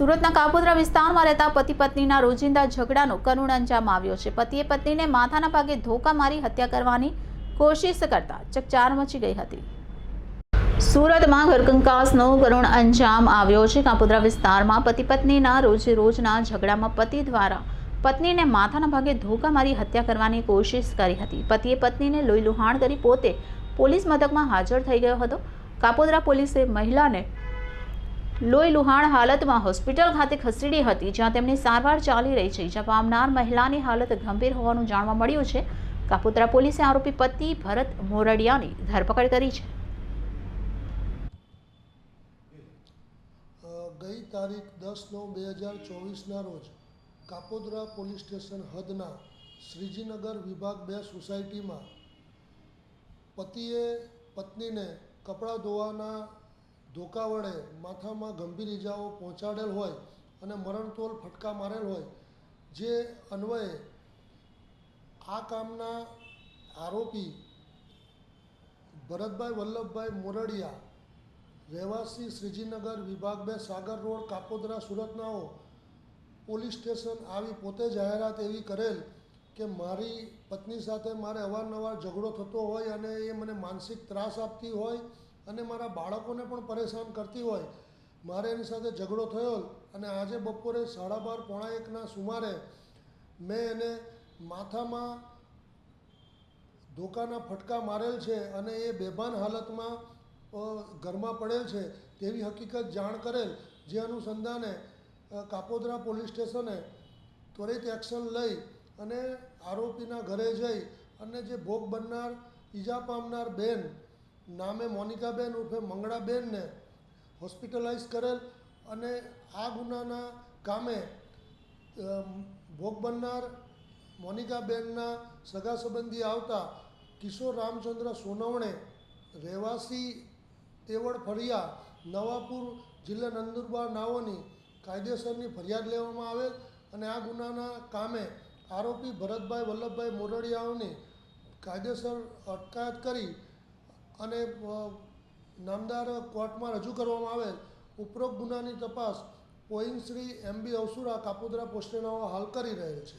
સુરતના કાપોદ્રા વિસ્તારમાં રહેતા પતિ પત્નીના રોજિંદા ઝઘડાનો કરુણ અંજામ આવ્યો છે. પતિએ પત્નીને માથાના ભાગે ધોકા મારી હત્યા કરવાની કોશિશ કરતા ચકચાર મચી ગઈ હતી. સુરતમાં ઘરકંકાસનો કરુણ અંજામ આવ્યો છે. કાપોદ્રા વિસ્તારમાં પતિ પત્નીના રોજે રોજના ઝઘડામાં પતિ દ્વારા પત્નીને માથાના ભાગે ધોકા મારી હત્યા કરવાની કોશિશ કરી હતી. પતિએ પત્નીને લોહી લુહાણ કરી પોતે પોલીસ મથકમાં હાજર થઈ ગયો હતો. કાપોદ્રા પોલીસે મહિલાને લોહી લુહાણ હાલતમાં હોસ્પિટલ ખાતે ખસેડી હતી, જ્યાં તેમની સારવાર ચાલી રહી છે. જ્યાં પામનાર મહિલાની હાલત ગંભીર હોવાનું જાણવા મળ્યું છે. કાપોદ્રા પોલીસે આરોપી પતિ ભરત મોરડિયાની ધરપકડ કરી છે. ગઈ તારીખ દસ નવ બે હજાર ચોવીસના રોજ કાપોદ્રા પોલીસ સ્ટેશન હદના શ્રીજીનગર વિભાગ બે સોસાયટીમાં પતિએ પત્નીને કપડાં ધોવાના ધોકા વડે માથામાં ગંભીર ઇજાઓ પહોંચાડેલ હોય અને મરણતોલ ફટકા મારેલ હોય, જે અન્વયે આ કામના આરોપી ભરતભાઈ વલ્લભભાઈ મોરડિયા, રહેવાસી શ્રીજીનગર વિભાગ બે, સાગર રોડ, કાપોદરા, સુરતનાઓ પોલીસ સ્ટેશન આવી પોતે જાહેરાત એવી કરેલ કે મારી પત્ની સાથે મારે અવારનવાર ઝઘડો થતો હોય અને એ મને માનસિક ત્રાસ આપતી હોય અને મારા બાળકોને પણ પરેશાન કરતી હોય. મારે એની સાથે ઝઘડો થયો અને આજે બપોરે સાડા બાર પોણા એકના સુમારે મેં એને માથામાં ધોકાના ફટકા મારેલ છે અને એ બેભાન હાલતમાં ઘરમાં પડેલ છે તેવી હકીકત જાણ કરેલ, જે અનુસંધાને કાપોદરા પોલીસ સ્ટેશને ત્વરિત એક્શન લઈ અને આરોપીના ઘરે જઈ અને જે ભોગ બનનાર, ઈજા પામનાર બેન નામે મોનિકાબેન ઉર્ફે મંગળાબેનને હોસ્પિટલાઇઝ કરેલ અને આ ગુનાના કામે ભોગ બનનાર મોનિકાબેનના સગા સંબંધી આવતા કિશોર રામચંદ્ર સોનવણે રહેવાસી તેવડ ફળિયા નવાપુર જિલ્લા નંદુરબાર નાઓની કાયદેસરની ફરિયાદ લેવામાં આવેલ અને આ ગુનાના કામે આરોપી ભરતભાઈ વલ્લભભાઈ મોરડિયાઓની કાયદેસર અટકાયત કરી અને નામદાર કોર્ટમાં રજૂ કરવામાં આવેલ ઉપરોક્ત ગુનાની તપાસ પોઈન શ્રી એમ બી અવસુરા કાપોદ્રા પોસ્ટેનાઓ હાલ કરી રહેલ છે.